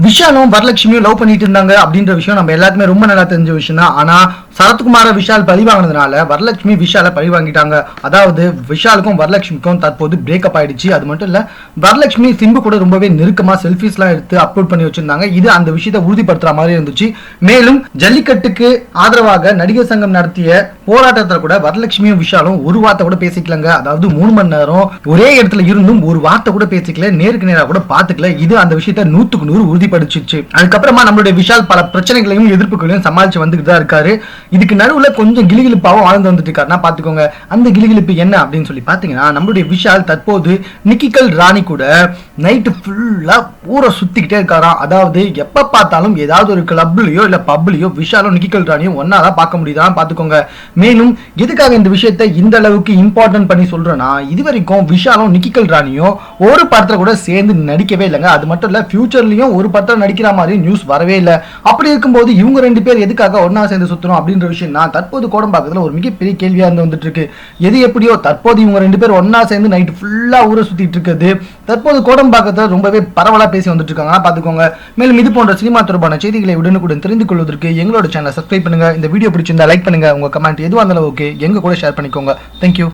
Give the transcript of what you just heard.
விஷாலும் வரலட்சுமியும் love பண்ணிட்டு இருந்தாங்க அப்படின்ற விஷயம் நம்ம எல்லாருக்குமே ரொம்ப நல்லா தெரிஞ்ச விஷயம் தான் ஆனா சரத்குமார விஷால் பழி வாங்கினதுனால வரலட்சுமி விஷால பழி வாங்கிட்டாங்க. அதாவது விஷாலுக்கும் வரலட்சுமிக்கும் தற்போது பிரேக்கப் ஆயிடுச்சு. அது மட்டும் இல்ல வரலட்சுமி சிம்பு கூட ரொம்பவே நெருக்கமா செல்ஃபிஸ்லாம் எடுத்து அப்லோட் பண்ணி வச்சிருந்தாங்க. இது அந்த விஷயத்தை உறுதிப்படுத்துற மாதிரி இருந்துச்சு. மேலும் ஜல்லிக்கட்டுக்கு ஆதரவாக நடிகர் சங்கம் நடத்திய போராட்டத்தில் கூட வரலட்சுமியும் விஷாலும் ஒரு வார்த்தை கூட பேசிக்கலங்க. அதாவது மூணு மணி நேரம் ஒரே இடத்துல இருந்தும் ஒரு வார்த்தை கூட பேசிக்கல. நேருக்கு நேராக கூட பாத்துக்கல. இது அந்த விஷயத்தை நூத்துக்கு நூறு உறுதிப்படுத்திச்சு. அதுக்கப்புறமா நம்மளுடைய விஷால் பல பிரச்சனைகளையும் எதிர்ப்புகளையும் சமாளிச்சு வந்துட்டு தான் இருக்காரு. இதுக்கு நடுவில் கொஞ்சம் கிளிகிழிப்பாகவும் வாழ்ந்து வந்துட்டு இருக்காருனா பார்த்துக்கோங்க. அந்த கிளிகிழிப்பு என்ன அப்படின்னு சொல்லி பார்த்தீங்கன்னா நம்மளுடைய விஷால் தற்போது நிக்கிக்கல் ராணி கூட நைட்டு ஃபுல்லாக ஊரை சுற்றிக்கிட்டே இருக்காராம். அதாவது எப்போ பார்த்தாலும் ஏதாவது ஒரு கிளப்லையோ இல்லை பப்லையோ விஷாலும் நிக்கிக்கல் ராணியும் ஒன்றா தான் பார்க்க முடியுதான் பார்த்துக்கோங்க. மேலும் எதுக்காக இந்த விஷயத்தை இந்த அளவுக்கு இம்பார்ட்டன்ட் பண்ணி சொல்றேன்னா இது வரைக்கும் விஷாலும் நிக்கிக்கல் ராணியும் ஒரு படத்தில் கூட சேர்ந்து நடிக்கவே இல்லைங்க. அது மட்டும் இல்லை ஃபியூச்சர்லயும் ஒரு படத்தில் நடிக்கிற மாதிரி நியூஸ் வரவே இல்லை. அப்படி இருக்கும்போது இவங்க ரெண்டு பேர் எதுக்காக ஒன்றா சேர்ந்து சுத்தணும் அப்படின்ற விஷயம். நான் தற்போது கோடம்பாக்கத்துல ஒரு மிகப்பெரிய கேள்வியாக இருந்து வந்துட்டு இருக்கு எது எப்படியோ தற்போது இவங்க ரெண்டு பேரும் ஒன்றா சேர்ந்து நைட் ஃபுல்லாக ஊரை சுற்றிட்டு இருக்குது. தற்போது கோடம்பாக்கத்தில் ரொம்பவே பரவலாக பேசி வந்துட்டு இருக்காங்க பார்த்துக்கோங்க. மேலும் இது போன்ற சினிமா தொடர்பான செய்திகளை உடனுக்குடன் தெரிந்து கொள்வதற்கு எங்களோட சேனலை சப்ஸ்கிரைப் பண்ணுங்க. இந்த வீடியோ பிடிச்சிருந்தா லைக் பண்ணுங்க. உங்க கமெண்ட் எதுவாக இருந்தாலும் ஓகே எங்க கூட ஷேர் பண்ணிக்கோங்க. தேங்க்யூ